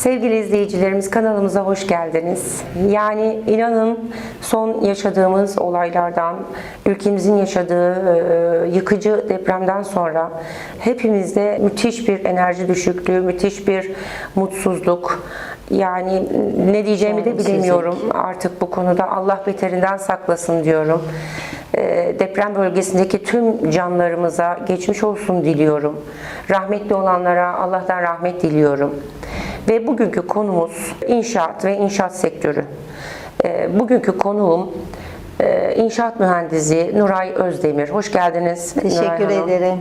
Sevgili izleyicilerimiz kanalımıza hoş geldiniz. Yani inanın son yaşadığımız olaylardan, ülkemizin yaşadığı e, yıkıcı depremden sonra hepimizde müthiş bir enerji düşüklüğü, müthiş bir mutsuzluk. Yani ne diyeceğimi de bilemiyorum artık bu konuda. Allah beterinden saklasın diyorum. E, Deprem bölgesindeki tüm canlarımıza geçmiş olsun diliyorum. Rahmetli olanlara Allah'tan rahmet diliyorum. Ve bugünkü konumuz inşaat ve inşaat sektörü. E, Bugünkü konuğum e, inşaat mühendisi Nuray Özdemir. Hoş geldiniz. Nuray Teşekkür Hanım. ederim.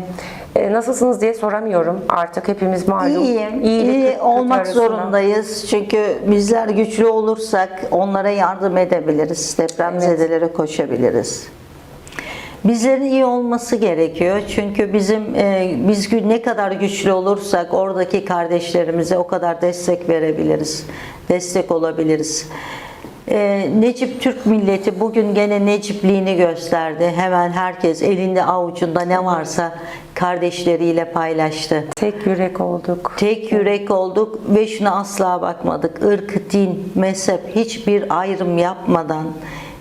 E, Nasılsınız diye soramıyorum. Artık hepimiz malum. İyiyim. iyilik İyi kötü olmak arasında. zorundayız. Çünkü bizler güçlü olursak onlara yardım edebiliriz. Depremzedelere koşabiliriz. Bizlerin iyi olması gerekiyor. Çünkü bizim e, biz ne kadar güçlü olursak oradaki kardeşlerimize o kadar destek verebiliriz. Destek olabiliriz. E, Necip Türk milleti bugün gene Necipliğini gösterdi. Hemen herkes elinde avucunda ne varsa kardeşleriyle paylaştı. Tek yürek olduk. Tek yürek olduk ve şuna asla bakmadık. Irk, din, mezhep hiçbir ayrım yapmadan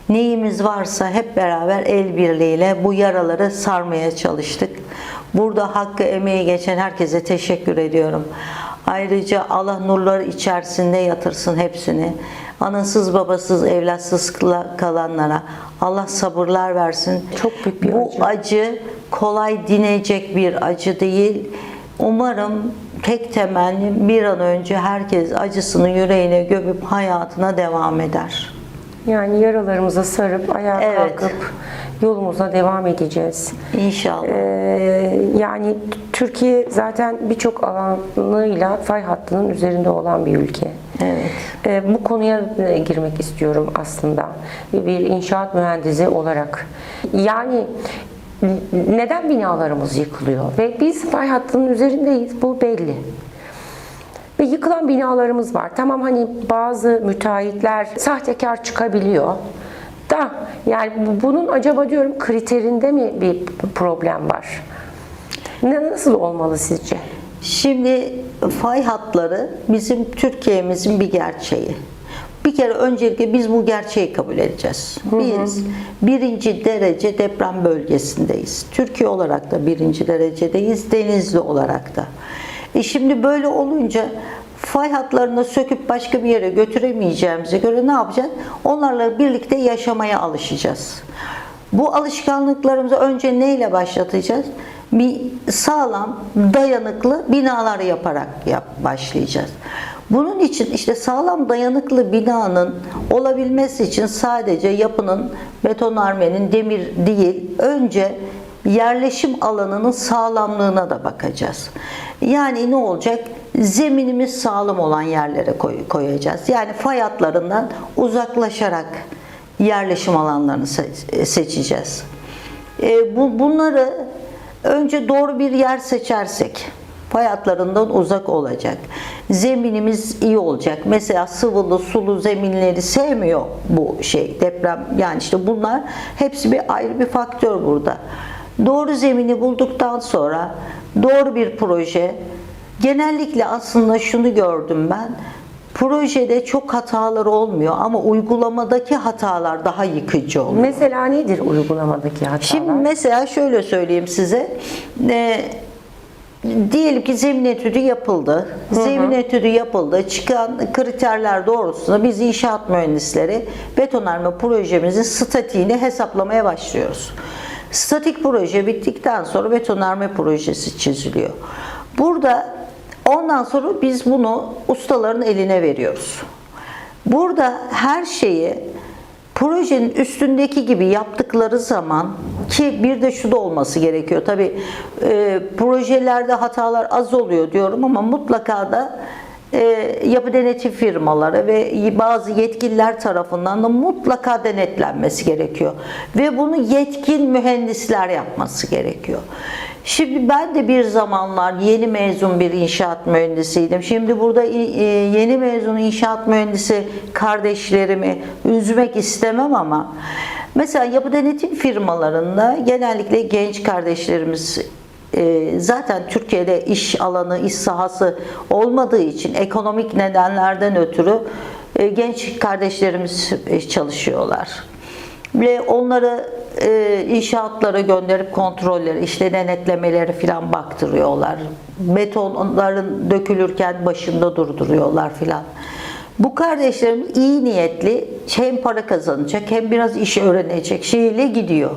neyimiz varsa hep beraber el birliğiyle bu yaraları sarmaya çalıştık. Burada hakkı emeği geçen herkese teşekkür ediyorum. Ayrıca Allah nurları içerisinde yatırsın hepsini. Anasız babasız evlatsız kala- kalanlara Allah sabırlar versin. Çok büyük bir Bu acı. acı kolay dinecek bir acı değil. Umarım tek temennim bir an önce herkes acısını yüreğine gömüp hayatına devam eder. Yani yaralarımıza sarıp ayağa Evet. kalkıp yolumuza devam edeceğiz. İnşallah. Ee, yani Türkiye zaten birçok alanıyla fay hattının üzerinde olan bir ülke. Evet. Ee, bu konuya e, girmek istiyorum aslında bir inşaat mühendisi olarak. Yani neden binalarımız yıkılıyor ve biz fay hattının üzerindeyiz bu belli. Ve yıkılan binalarımız var. Tamam hani bazı müteahhitler sahtekar çıkabiliyor. Da yani bu- bunun acaba diyorum kriterinde mi bir problem var? Ne nasıl olmalı sizce? Şimdi fay hatları bizim Türkiye'mizin bir gerçeği. Bir kere öncelikle biz bu gerçeği kabul edeceğiz. Biz birinci derece deprem bölgesindeyiz. Türkiye olarak da birinci derecedeyiz, Denizli olarak da. E şimdi böyle olunca fay hatlarını söküp başka bir yere götüremeyeceğimize göre ne yapacağız? Onlarla birlikte yaşamaya alışacağız. Bu alışkanlıklarımızı önce neyle başlatacağız? Bir sağlam, dayanıklı binalar yaparak yap, başlayacağız. Bunun için işte sağlam dayanıklı binanın olabilmesi için sadece yapının, betonarmenin, demir değil, önce yerleşim alanının sağlamlığına da bakacağız. Yani ne olacak? Zeminimiz sağlam olan yerlere koy- koyacağız. Yani fay hatlarından uzaklaşarak yerleşim alanlarını se- seçeceğiz. E, bu, bunları önce doğru bir yer seçersek fay hatlarından uzak olacak. Zeminimiz iyi olacak. Mesela sıvılı, sulu zeminleri sevmiyor bu şey deprem. Yani işte bunlar hepsi bir ayrı bir faktör burada. Doğru zemini bulduktan sonra doğru bir proje genellikle aslında şunu gördüm ben. Projede çok hatalar olmuyor ama uygulamadaki hatalar daha yıkıcı oluyor. Mesela nedir uygulamadaki hatalar? Şimdi mesela şöyle söyleyeyim size. Ee, diyelim ki zemin etüdü yapıldı. Zemin etüdü yapıldı. Çıkan kriterler doğrultusunda biz inşaat mühendisleri betonarme projemizin statiğini hesaplamaya başlıyoruz. Statik proje bittikten sonra betonarme projesi çiziliyor. Burada ondan sonra biz bunu ustaların eline veriyoruz. Burada her şeyi projenin üstündeki gibi yaptıkları zaman ki bir de şu da olması gerekiyor. Tabi projelerde hatalar az oluyor diyorum ama mutlaka da e, yapı denetim firmaları ve bazı yetkililer tarafından da mutlaka denetlenmesi gerekiyor. Ve bunu yetkin mühendisler yapması gerekiyor. Şimdi ben de bir zamanlar yeni mezun bir inşaat mühendisiydim. Şimdi burada e, yeni mezun inşaat mühendisi kardeşlerimi üzmek istemem ama mesela yapı denetim firmalarında genellikle genç kardeşlerimiz e, zaten Türkiye'de iş alanı, iş sahası olmadığı için ekonomik nedenlerden ötürü e, genç kardeşlerimiz e, çalışıyorlar. Ve onları e, inşaatlara gönderip kontrolleri, işte denetlemeleri falan baktırıyorlar. Betonların dökülürken başında durduruyorlar filan. Bu kardeşlerimiz iyi niyetli hem para kazanacak hem biraz iş öğrenecek şeyle gidiyor.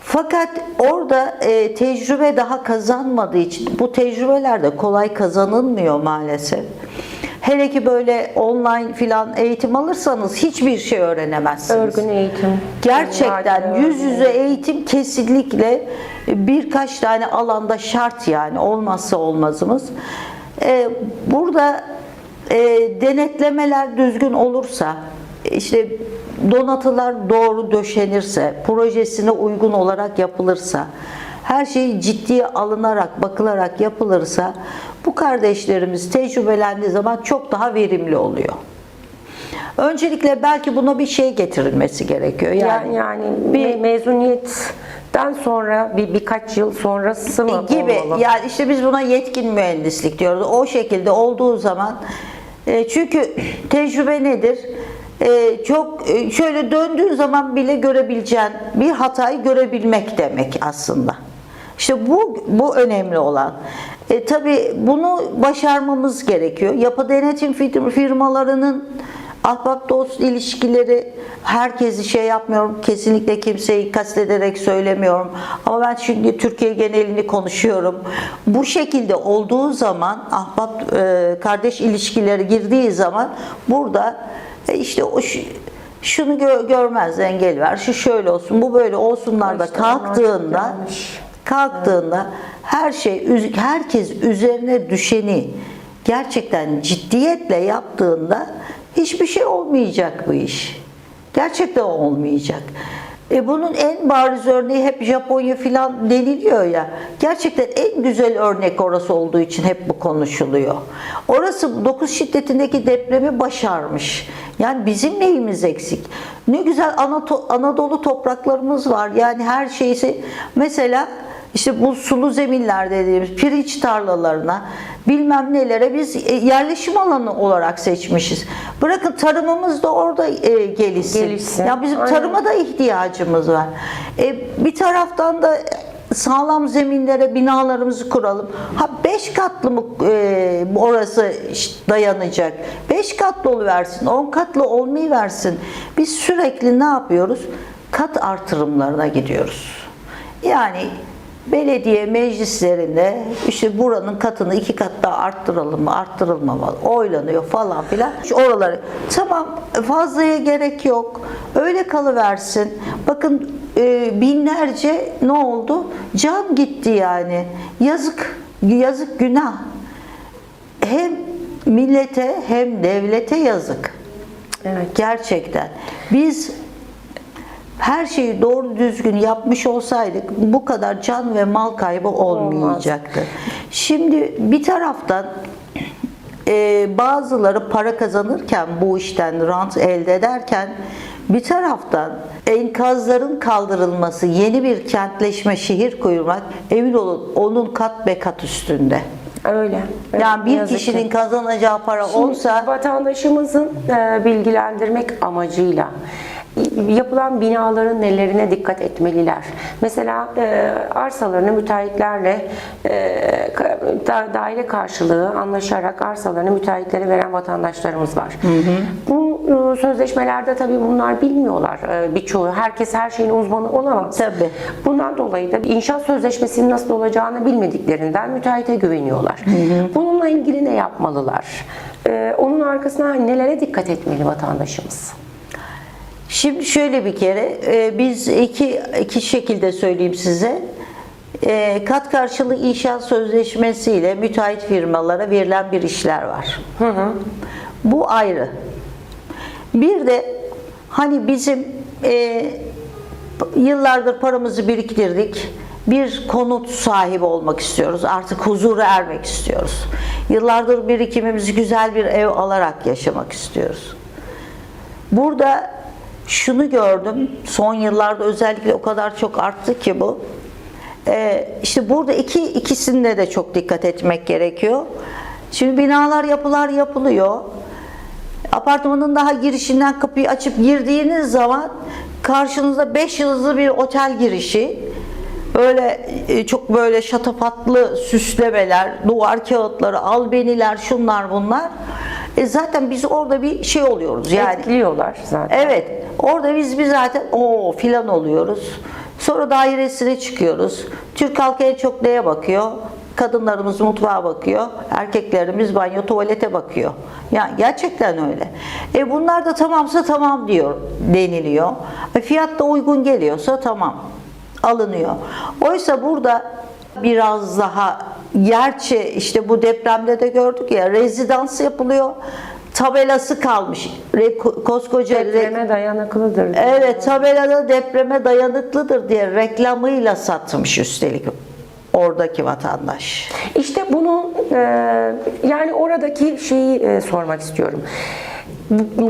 Fakat orada e, tecrübe daha kazanmadığı için bu tecrübeler de kolay kazanılmıyor maalesef. Hele ki böyle online filan eğitim alırsanız hiçbir şey öğrenemezsiniz. Örgün eğitim. Gerçekten Yardımcı yüz yüze eğitim kesinlikle birkaç tane alanda şart yani olmazsa olmazımız. Ee, burada e, denetlemeler düzgün olursa, işte donatılar doğru döşenirse, projesine uygun olarak yapılırsa, her şey ciddiye alınarak, bakılarak yapılırsa bu kardeşlerimiz tecrübelendiği zaman çok daha verimli oluyor. Öncelikle belki buna bir şey getirilmesi gerekiyor. Yani, Yani, yani bir- me- mezuniyetten sonra bir birkaç yıl sonrası mı gibi olmalı? yani işte biz buna yetkin mühendislik diyoruz. O şekilde olduğu zaman e, çünkü tecrübe nedir? E, çok e, şöyle döndüğün zaman bile görebileceğin bir hatayı görebilmek demek aslında. İşte bu bu önemli olan. E, tabii bunu başarmamız gerekiyor. Yapı denetim fir- firmalarının ahbap dost ilişkileri herkesi şey yapmıyorum. Kesinlikle kimseyi kastederek söylemiyorum. Ama ben şimdi Türkiye genelini konuşuyorum. Bu şekilde olduğu zaman ahbap e, kardeş ilişkileri girdiği zaman burada e, işte o şu- şunu gö- görmez engel var. Şu şöyle olsun, bu böyle olsunlar da kalktığında. Kalktığında her şey herkes üzerine düşeni gerçekten ciddiyetle yaptığında hiçbir şey olmayacak bu iş. Gerçekten olmayacak. E bunun en bariz örneği hep Japonya filan deniliyor ya. Gerçekten en güzel örnek orası olduğu için hep bu konuşuluyor. Orası 9 şiddetindeki depremi başarmış. Yani bizim neyimiz eksik? Ne güzel Anadolu topraklarımız var. Yani her şeysi mesela işte bu sulu zeminler dediğimiz pirinç tarlalarına bilmem nelere biz e, yerleşim alanı olarak seçmişiz. Bırakın tarımımız da orada e, gelişsin. Gelişsin. Ya bizim Aynen. tarıma da ihtiyacımız var. E, bir taraftan da sağlam zeminlere binalarımızı kuralım. Ha beş katlı mı e, orası dayanacak? Beş katlı versin, on katlı olmayı versin. Biz sürekli ne yapıyoruz? Kat artırımlarına gidiyoruz. Yani belediye meclislerinde işte buranın katını iki kat daha arttıralım mı arttırılmamalı oylanıyor falan filan. Şu oraları tamam fazlaya gerek yok öyle kalıversin. Bakın e, binlerce ne oldu? Can gitti yani. Yazık yazık günah. Hem millete hem devlete yazık. Evet. Gerçekten. Biz her şeyi doğru düzgün yapmış olsaydık bu kadar can ve mal kaybı olmayacaktı. Şimdi bir taraftan e, bazıları para kazanırken bu işten rant elde ederken bir taraftan enkazların kaldırılması, yeni bir kentleşme, şehir kurmak emin olun onun kat be kat üstünde. Öyle. Yani bir kişinin ki. kazanacağı para Şimdi olsa vatandaşımızın e, bilgilendirmek amacıyla yapılan binaların nelerine dikkat etmeliler. Mesela e, arsalarını müteahhitlerle e, daire karşılığı anlaşarak arsalarını müteahhitlere veren vatandaşlarımız var. Bu e, sözleşmelerde tabii bunlar bilmiyorlar e, birçoğu. Herkes her şeyin uzmanı olamaz. Tabii. Bundan dolayı da inşaat sözleşmesinin nasıl olacağını bilmediklerinden müteahhite güveniyorlar. Bununla ilgili ne yapmalılar? Ee, onun arkasına nelere dikkat etmeli vatandaşımız? Şimdi şöyle bir kere e, biz iki iki şekilde söyleyeyim size. E, kat karşılığı inşaat sözleşmesi ile müteahhit firmalara verilen bir işler var. Bu ayrı. Bir de hani bizim e, yıllardır paramızı biriktirdik. Bir konut sahibi olmak istiyoruz. Artık huzura ermek istiyoruz. Yıllardır birikimimizi güzel bir ev alarak yaşamak istiyoruz. Burada şunu gördüm. Son yıllarda özellikle o kadar çok arttı ki bu. Ee, işte burada iki ikisinde de çok dikkat etmek gerekiyor. Şimdi binalar yapılar yapılıyor. Apartmanın daha girişinden kapıyı açıp girdiğiniz zaman karşınızda 5 yıldızlı bir otel girişi. Böyle e, çok böyle şatafatlı süslemeler, duvar kağıtları, albeniler, şunlar bunlar. E zaten biz orada bir şey oluyoruz yani. Etkiliyorlar zaten. Evet. Orada biz bir zaten o filan oluyoruz. Sonra dairesine çıkıyoruz. Türk halkı en çok neye bakıyor? Kadınlarımız mutfağa bakıyor. Erkeklerimiz banyo tuvalete bakıyor. Yani gerçekten öyle. E bunlar da tamamsa tamam diyor deniliyor. E fiyat da uygun geliyorsa tamam alınıyor. Oysa burada biraz daha gerçi işte bu depremde de gördük ya rezidans yapılıyor. Tabelası kalmış. Re- koskoca re- Depreme dayanıklıdır. Evet tabelada depreme dayanıklıdır diye reklamıyla satmış üstelik oradaki vatandaş. İşte bunu e, yani oradaki şeyi e, sormak istiyorum.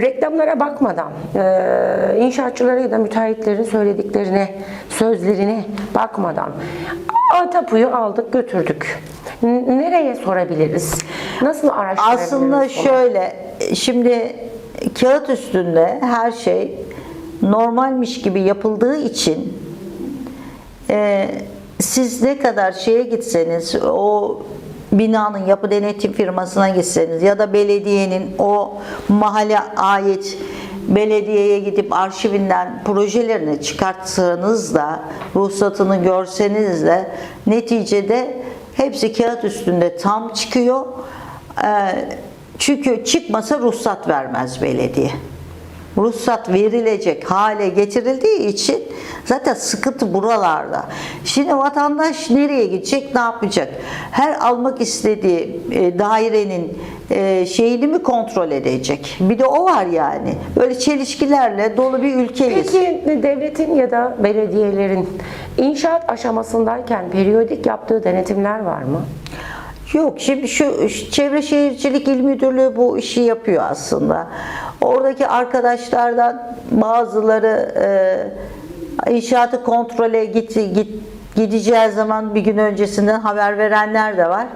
Reklamlara bakmadan, e, inşaatçılara ya da müteahhitlerin söylediklerine, sözlerine bakmadan "Aa, tapuyu aldık götürdük. N- Nereye sorabiliriz? Nasıl araştırabiliriz? Aslında bunu? şöyle şimdi kağıt üstünde her şey normalmiş gibi yapıldığı için e, siz ne kadar şeye gitseniz o binanın yapı denetim firmasına gitseniz ya da belediyenin o mahalle ait belediyeye gidip arşivinden projelerini çıkartsanız da ruhsatını görseniz de neticede hepsi kağıt üstünde tam çıkıyor. Ee, çünkü çıkmasa ruhsat vermez belediye ruhsat verilecek hale getirildiği için zaten sıkıntı buralarda. Şimdi vatandaş nereye gidecek, ne yapacak? Her almak istediği e, dairenin e, şeyini mi kontrol edecek? Bir de o var yani. Böyle çelişkilerle dolu bir ülkeyiz. Peki devletin ya da belediyelerin inşaat aşamasındayken periyodik yaptığı denetimler var mı? Yok şimdi şu Çevre Şehircilik İl Müdürlüğü bu işi yapıyor aslında. Oradaki arkadaşlardan bazıları e, inşaatı kontrole git, git, gideceği zaman bir gün öncesinden haber verenler de var.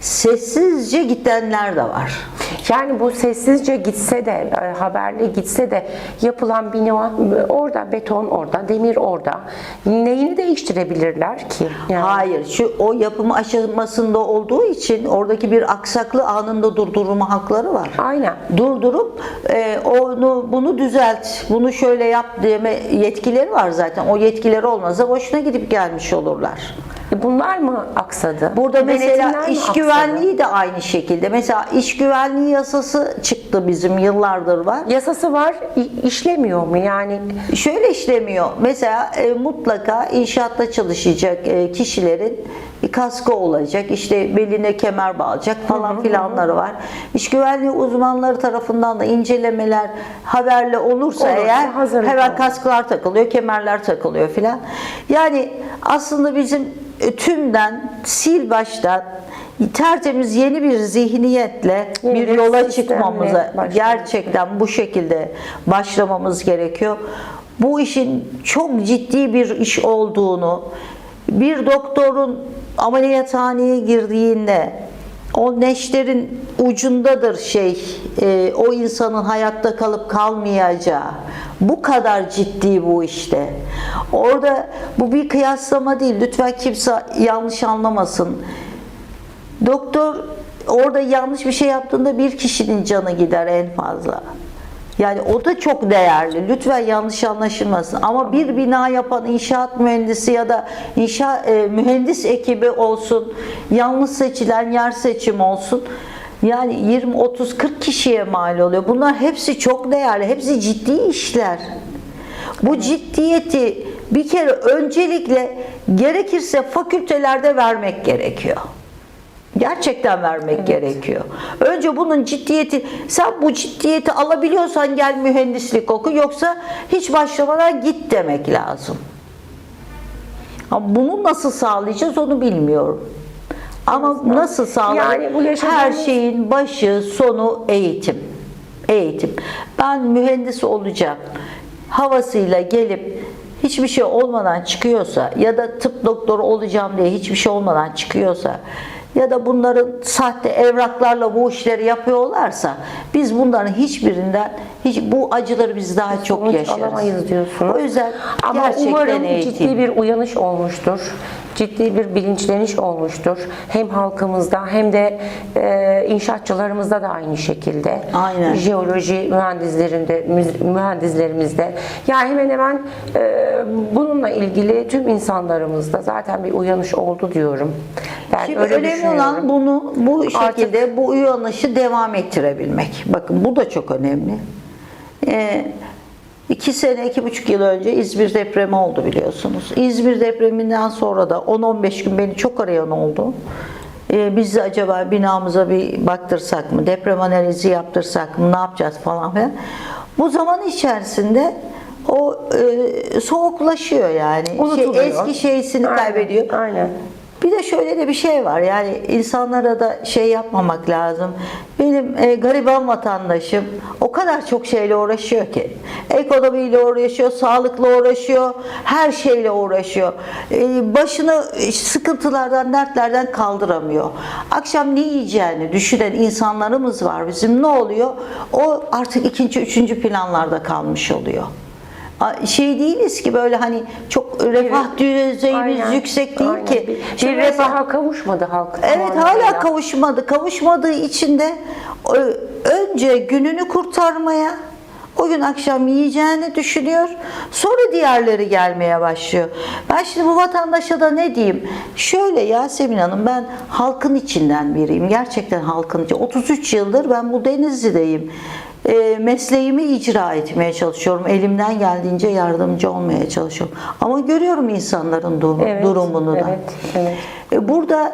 Sessizce gidenler de var. Yani bu sessizce gitse de, e, haberli gitse de yapılan bina orada, beton orada, demir orada. Neyini değiştirebilirler ki? Yani Hayır, şu o yapım aşamasında olduğu için oradaki bir aksaklığı anında durdurma hakları var. Aynen. Durdurup e, onu bunu düzelt, bunu şöyle yap deme yetkileri var zaten. O yetkileri olmazsa boşuna gidip gelmiş olurlar. E, Bunlar mı aksadı? Burada mesela Denetimler iş aksadı? güvenliği de aynı şekilde. Mesela iş güvenliği yasası çıktı bizim yıllardır var. Yasası var, işlemiyor mu? Yani Şöyle işlemiyor. Mesela e, mutlaka inşaatta çalışacak e, kişilerin kaskı olacak. işte beline kemer bağlayacak falan filanları var. İş güvenliği uzmanları tarafından da incelemeler haberle olursa, Olursa eğer hemen olur. kasklar takılıyor, kemerler takılıyor filan. Yani aslında bizim tümden sil baştan tertemiz yeni bir zihniyetle Yeni bir yola çıkmamıza başlamak gerçekten bu şekilde başlamamız gerekiyor. Bu işin çok ciddi bir iş olduğunu, bir doktorun ameliyathaneye girdiğinde o neşterin ucundadır şey, e, o insanın hayatta kalıp kalmayacağı. Bu kadar ciddi bu işte. Orada bu bir kıyaslama değil. Lütfen kimse yanlış anlamasın. Doktor orada yanlış bir şey yaptığında bir kişinin canı gider en fazla. Yani o da çok değerli. Lütfen yanlış anlaşılmasın. Ama bir bina yapan inşaat mühendisi ya da inşaat e, mühendis ekibi olsun, yanlış seçilen yer seçimi olsun. Yani 20 30 40 kişiye mal oluyor. Bunlar hepsi çok değerli. Hepsi ciddi işler. Bu ciddiyeti bir kere öncelikle gerekirse fakültelerde vermek gerekiyor. Gerçekten vermek gerekiyor. Önce bunun ciddiyeti, sen bu ciddiyeti alabiliyorsan gel mühendislik oku, yoksa hiç başlamadan git demek lazım. Ama bunu nasıl sağlayacağız onu bilmiyorum. Ama nasıl sağlayacağız? Yani bu yaşadığımız- Her şeyin başı, sonu eğitim. Eğitim. Ben mühendis olacağım havasıyla gelip hiçbir şey olmadan çıkıyorsa ya da tıp doktoru olacağım diye hiçbir şey olmadan çıkıyorsa ya da bunların sahte evraklarla bu işleri yapıyorlarsa biz bunların hiçbirinden hiç bu acıları biz daha çok Sonuç yaşarız. alamayız diyorsunuz. O yüzden Ama gerçekten umarım eğitim. ciddi bir uyanış olmuştur. Ciddi bir bilinçleniş olmuştur. Hem halkımızda hem de e, inşaatçılarımızda da aynı şekilde. Aynen. Jeoloji mühendislerinde, mühendislerimizde. Yani hemen hemen e, bununla ilgili tüm insanlarımızda zaten bir uyanış oldu diyorum. Ben Şimdi öyle önemli olan bunu bu Artık- şekilde bu uyanışı devam ettirebilmek. Bakın bu da çok önemli. Ee, iki sene, iki buçuk yıl önce İzmir depremi oldu biliyorsunuz. İzmir depreminden sonra da 10-15 gün beni çok arayan oldu. Ee, biz de acaba binamıza bir baktırsak mı, deprem analizi yaptırsak mı, ne yapacağız falan filan. Bu zaman içerisinde o e, soğuklaşıyor yani. Şey, eski şeysini Aynen, kaybediyor. Aynen. Bir de şöyle de bir şey var yani insanlara da şey yapmamak lazım. Benim e, gariban vatandaşım o kadar çok şeyle uğraşıyor ki. Ekonomiyle uğraşıyor, sağlıkla uğraşıyor, her şeyle uğraşıyor. E, başını sıkıntılardan, dertlerden kaldıramıyor. Akşam ne yiyeceğini düşünen insanlarımız var bizim. Ne oluyor? O artık ikinci, üçüncü planlarda kalmış oluyor. Şey değiliz ki böyle hani çok refah düzeyimiz Aynen, yüksek değil aynen. ki. Bir, Şimdi bir mesela- refaha kavuşmadı halk. Evet hala anlamıyla. kavuşmadı. Kavuşmadığı için de önce gününü kurtarmaya, o gün akşam yiyeceğini düşünüyor. Sonra diğerleri gelmeye başlıyor. Ben şimdi bu vatandaşa da ne diyeyim? Şöyle Yasemin Hanım ben halkın içinden biriyim. Gerçekten halkın içi. 33 yıldır ben bu Denizli'deyim. E, mesleğimi icra etmeye çalışıyorum. Elimden geldiğince yardımcı olmaya çalışıyorum. Ama görüyorum insanların durumu- Evet, durumunu da. evet, evet. E, Burada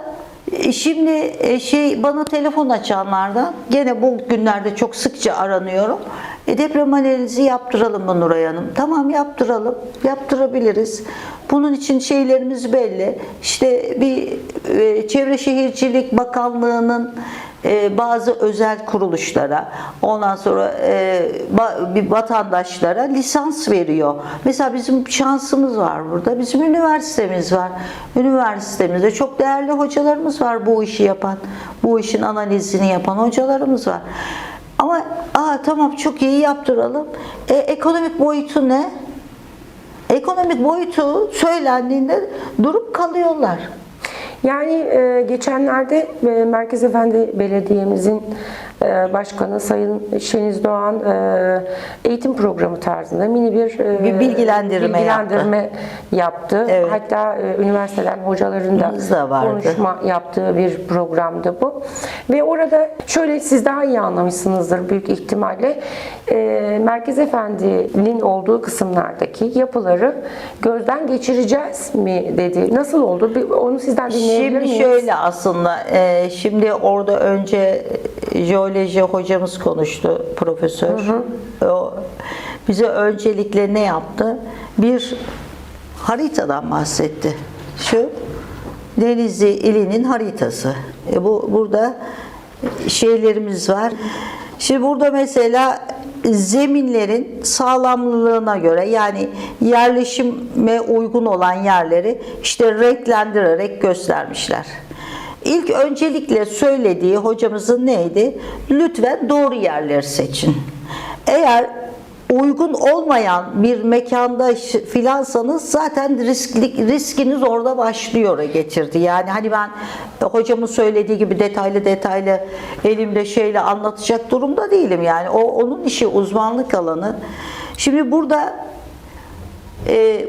şimdi e, şey bana telefon açanlardan gene bu günlerde çok sıkça aranıyorum. E, deprem analizi yaptıralım mı Nuray Hanım? Tamam yaptıralım. Yaptırabiliriz. Bunun için şeylerimiz belli. İşte bir e, Çevre Şehircilik Bakanlığı'nın e, bazı özel kuruluşlara, ondan sonra e, bir vatandaşlara lisans veriyor. Mesela bizim şansımız var burada. Bizim üniversitemiz var. Üniversitemizde çok değerli hocalarımız var bu işi yapan, bu işin analizini yapan hocalarımız var. Ama aa tamam çok iyi yaptıralım. E, ekonomik boyutu ne? Ekonomik boyutu söylendiğinde durup kalıyorlar. Yani e, geçenlerde e, Merkez Efendi Belediye'mizin başkanı Sayın Şeniz Doğan e, eğitim programı tarzında mini bir, e, Bir bilgilendirme bilgilendirme yaptı. Evet. Hatta e, üniversiteden hocaların da vardı. konuşma yaptığı bir programdı bu. Ve orada şöyle siz daha iyi anlamışsınızdır büyük ihtimalle. Merkez Efendi'nin olduğu kısımlardaki yapıları gözden geçireceğiz mi dedi. Nasıl oldu? Onu sizden dinleyebilir Şimdi miyiz? şöyle aslında, şimdi orada önce jeoloji hocamız konuştu, profesör. O bize öncelikle ne yaptı? Bir haritadan bahsetti. Şu Denizli ilinin haritası. E, bu burada şeylerimiz var. Şimdi burada mesela zeminlerin sağlamlığına göre yani yerleşime uygun olan yerleri işte renklendirerek göstermişler. İlk öncelikle söylediği hocamızın neydi? Lütfen doğru yerleri seçin. Eğer uygun olmayan bir mekanda filansanız zaten riskli, riskiniz orada başlıyor getirdi. Yani hani ben e, hocamın söylediği gibi detaylı detaylı elimde şeyle anlatacak durumda değilim. Yani o onun işi uzmanlık alanı. Şimdi burada e,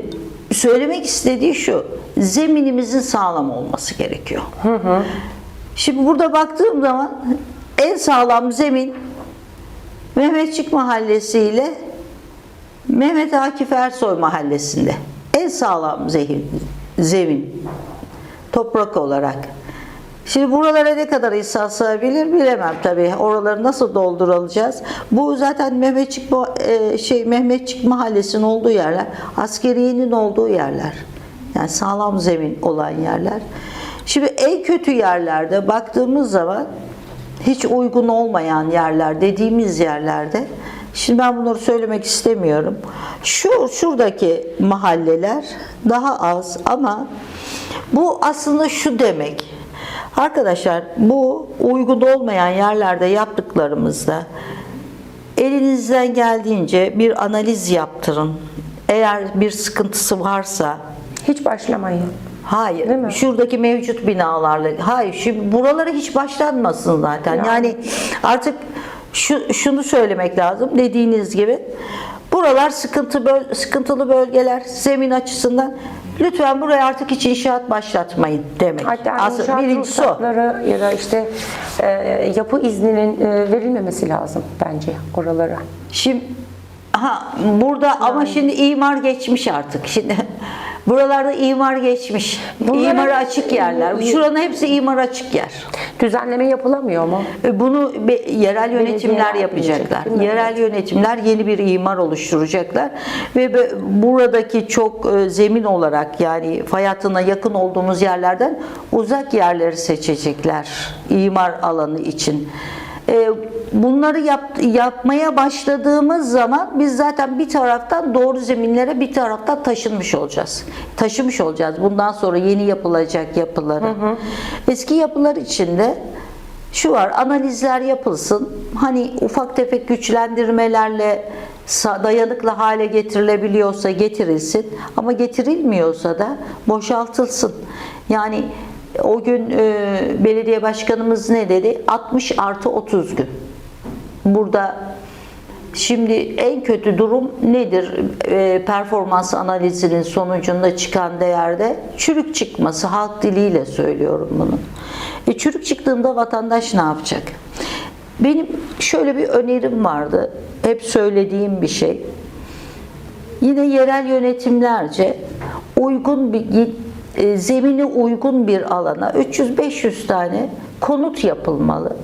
söylemek istediği şu, zeminimizin sağlam olması gerekiyor. Şimdi burada baktığım zaman en sağlam zemin Mehmetçik Mahallesi ile Mehmet Akif Ersoy Mahallesi'nde. En sağlam zemin, zemin toprak olarak. Şimdi buralara ne kadar insan sığabilir bilemem tabii. Oraları nasıl doldurulacağız? Bu zaten Mehmetçik e, şey Mehmetçik Mahallesi'nin olduğu yerler, askeriyenin olduğu yerler. Yani sağlam zemin olan yerler. Şimdi en kötü yerlerde baktığımız zaman hiç uygun olmayan yerler dediğimiz yerlerde Şimdi ben bunları söylemek istemiyorum. Şu şuradaki mahalleler daha az ama bu aslında şu demek. Arkadaşlar bu uygun olmayan yerlerde yaptıklarımızda elinizden geldiğince bir analiz yaptırın. Eğer bir sıkıntısı varsa Hiç başlamayın. Hayır. Değil mi? Şuradaki mevcut binalarla. Hayır. Şimdi buralara hiç başlanmasın zaten. Yani. Yani, artık şu, şunu söylemek lazım. Dediğiniz gibi buralar sıkıntı böl- sıkıntılı bölgeler zemin açısından. Lütfen buraya artık hiç inşaat başlatmayın demek. Hatta Asıl inşaat birincisi o. ya da işte e, yapı izninin e, verilmemesi lazım bence oralara. Şimdi ha burada ama şimdi imar geçmiş artık. Şimdi buralarda imar geçmiş. Bunlara- İmara açık yerler. Şuranın hepsi imar açık yer. Düzenleme yapılamıyor mu? E, Bunu be- yerel yönetimler yapacaklar. Yerel yönetimler yeni bir imar oluşturacaklar ve be- buradaki çok e, zemin olarak yani fay hattına yakın olduğumuz yerlerden uzak yerleri seçecekler imar alanı için. E, Bunları yap- yapmaya başladığımız zaman biz zaten bir taraftan doğru zeminlere bir taraftan taşınmış olacağız. Taşımış olacağız. Bundan sonra yeni yapılacak yapıları. Eski yapılar içinde şu var analizler yapılsın. Hani ufak tefek güçlendirmelerle dayanıklı hale getirilebiliyorsa getirilsin. Ama getirilmiyorsa da boşaltılsın. Yani o gün e, belediye başkanımız ne dedi? 60 artı 30 gün. Burada Şimdi en kötü durum nedir? E, performans analizinin sonucunda çıkan değerde çürük çıkması. Halk diliyle söylüyorum bunu. E, çürük çıktığında vatandaş ne yapacak? Benim şöyle bir önerim vardı. Hep söylediğim bir şey. Yine yerel yönetimlerce uygun bir e, zemini uygun bir alana 300-500 tane konut yapılmalı.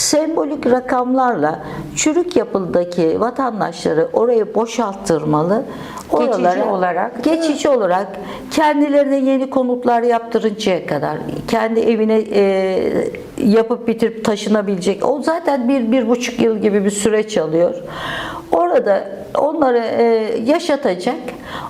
Sembolik rakamlarla çürük yapıldaki vatandaşları oraya boşalttırmalı. Geçici olarak. geçici olarak kendilerine yeni konutlar yaptırıncaya kadar kendi evine e, yapıp bitirip taşınabilecek. O zaten bir, bir buçuk yıl gibi bir süreç alıyor. Orada onları e, yaşatacak.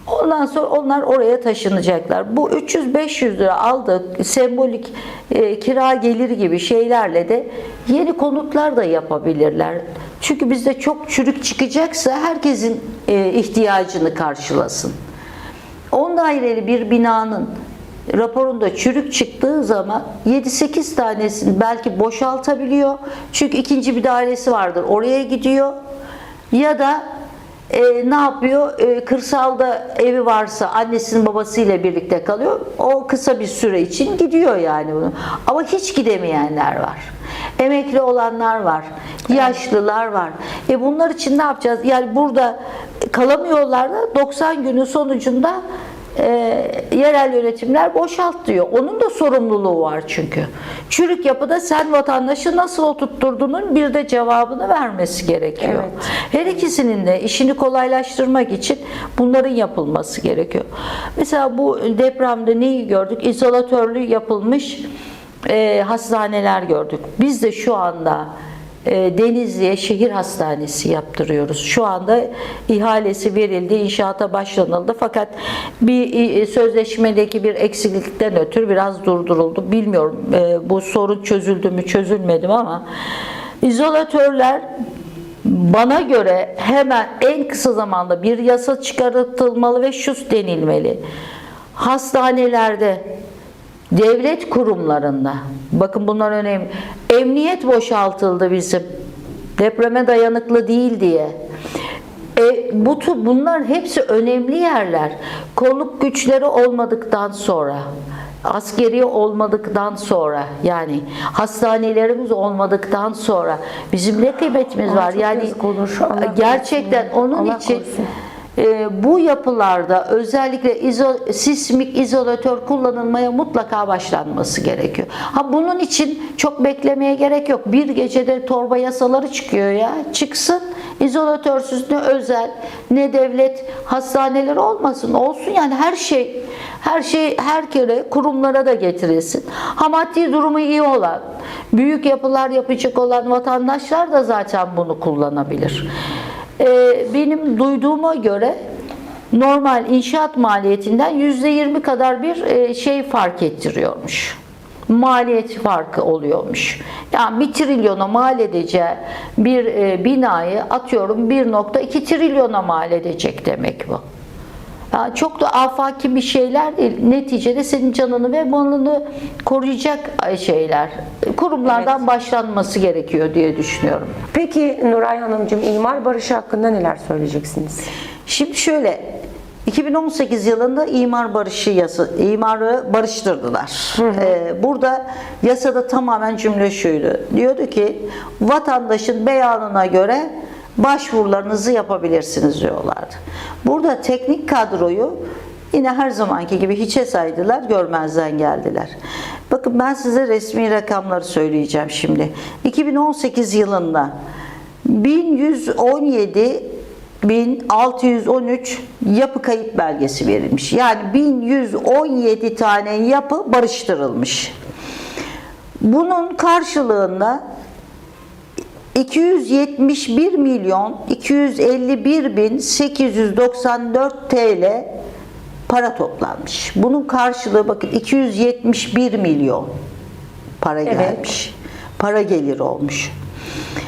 Ondan sonra onlar oraya taşınacaklar. Bu 300-500 lira aldığı sembolik e, kira geliri gibi şeylerle de yeni konutlar da yapabilirler. Çünkü bizde çok çürük çıkacaksa herkesin e, ihtiyacını karşılasın. 10 daireli bir binanın raporunda çürük çıktığı zaman 7-8 tanesini belki boşaltabiliyor. Çünkü ikinci bir dairesi vardır. Oraya gidiyor. Ya da e, ne yapıyor? E, kırsalda evi varsa annesinin babasıyla birlikte kalıyor. O kısa bir süre için gidiyor yani bunu. Ama hiç gidemeyenler var. Emekli olanlar var. Yaşlılar var. E bunlar için ne yapacağız? Yani burada kalamıyorlar da 90 günün sonucunda e, yerel yönetimler boşalt diyor. Onun da sorumluluğu var çünkü. Çürük yapıda sen vatandaşı nasıl oturtturduğunun bir de cevabını vermesi gerekiyor. Evet. Her ikisinin de işini kolaylaştırmak için bunların yapılması gerekiyor. Mesela bu depremde neyi gördük? İzolatörlü yapılmış e, hastaneler gördük. Biz de şu anda Denizli'ye şehir hastanesi yaptırıyoruz. Şu anda ihalesi verildi, inşaata başlanıldı. Fakat bir e, sözleşmedeki bir eksiklikten ötürü biraz durduruldu. Bilmiyorum e, bu sorun çözüldü mü çözülmedi mi ama izolatörler bana göre hemen en kısa zamanda bir yasa çıkartılmalı ve şu denilmeli. Hastanelerde devlet kurumlarında bakın bunlar önemli. Emniyet boşaltıldı bizim. Depreme dayanıklı değil diye. E, bu bunlar hepsi önemli yerler. Kolluk güçleri olmadıktan sonra askeri olmadıktan sonra yani hastanelerimiz olmadıktan sonra bizim ne kıymetimiz Aa, var yani olur. Allah gerçekten korusun. onun Allah için korusun. E, bu yapılarda özellikle izo, sismik izolatör kullanılmaya mutlaka başlanması gerekiyor. Ha bunun için çok beklemeye gerek yok. Bir gecede torba yasaları çıkıyor ya. Çıksın. İzolatörsüz ne özel ne devlet hastaneleri olmasın. Olsun yani her şey her şey her kere kurumlara da getirilsin. Ha maddi durumu iyi olan, büyük yapılar yapacak olan vatandaşlar da zaten bunu kullanabilir. E, benim duyduğuma göre normal inşaat maliyetinden %20 kadar bir e, şey fark ettiriyormuş. Maliyet farkı oluyormuş. Yani bir trilyona mal edeceği bir e, binayı atıyorum 1.2 trilyona mal edecek demek bu. Çok da afaki bir şeyler değil. Neticede senin canını ve malını koruyacak şeyler. Kurumlardan başlanması gerekiyor diye düşünüyorum. Peki Nuray Hanımcığım imar barışı hakkında neler söyleyeceksiniz? Şimdi şöyle 2018 yılında imar barışı yasa, imarı barıştırdılar. Ee, burada yasada tamamen cümle şuydu. Diyordu ki vatandaşın beyanına göre başvurularınızı yapabilirsiniz diyorlardı. Burada teknik kadroyu yine her zamanki gibi hiçe saydılar, görmezden geldiler. Bakın ben size resmi rakamları söyleyeceğim şimdi. 2018 yılında 1117 1613 yapı kayıt belgesi verilmiş. Yani 1117 tane yapı barıştırılmış. Bunun karşılığında 271 milyon 251 bin 894 TL para toplanmış. Bunun karşılığı bakın 271 milyon para Evet. gelmiş. Para geliri olmuş.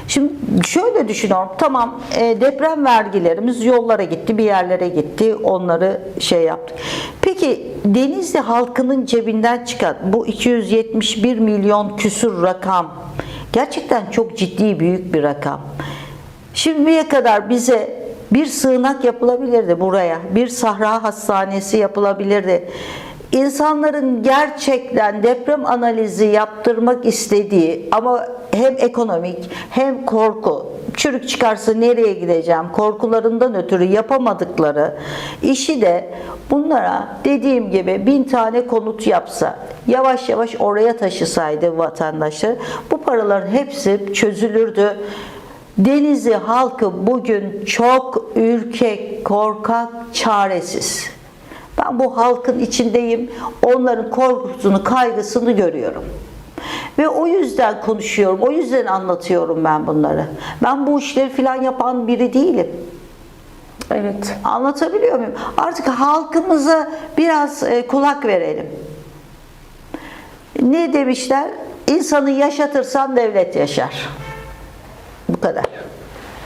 Şimdi şöyle düşünüyorum. Tamam e, deprem vergilerimiz yollara gitti, bir yerlere gitti. Onları şey yaptık. Peki Denizli halkının cebinden çıkan bu 271 milyon küsur rakam gerçekten çok ciddi büyük bir rakam. Şimdiye kadar bize bir sığınak yapılabilirdi buraya. Bir sahra hastanesi yapılabilirdi. İnsanların gerçekten deprem analizi yaptırmak istediği ama hem ekonomik hem korku çürük çıkarsa nereye gideceğim korkularından ötürü yapamadıkları işi de bunlara dediğim gibi bin tane konut yapsa yavaş yavaş oraya taşısaydı vatandaşlar bu paraların hepsi çözülürdü. Denizli halkı bugün çok ürkek, korkak, çaresiz. Ben bu halkın içindeyim. Onların korkusunu, kaygısını görüyorum. Ve o yüzden konuşuyorum. O yüzden anlatıyorum ben bunları. Ben bu işleri falan yapan biri değilim. Evet. Anlatabiliyor muyum? Artık halkımıza biraz e, kulak verelim. Ne demişler? İnsanı yaşatırsan devlet yaşar. Bu kadar.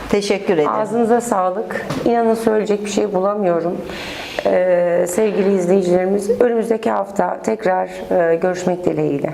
Teşekkür ederim. Ağzınıza sağlık. İnanın söyleyecek bir şey bulamıyorum. Ee, sevgili izleyicilerimiz önümüzdeki hafta tekrar e, görüşmek dileğiyle.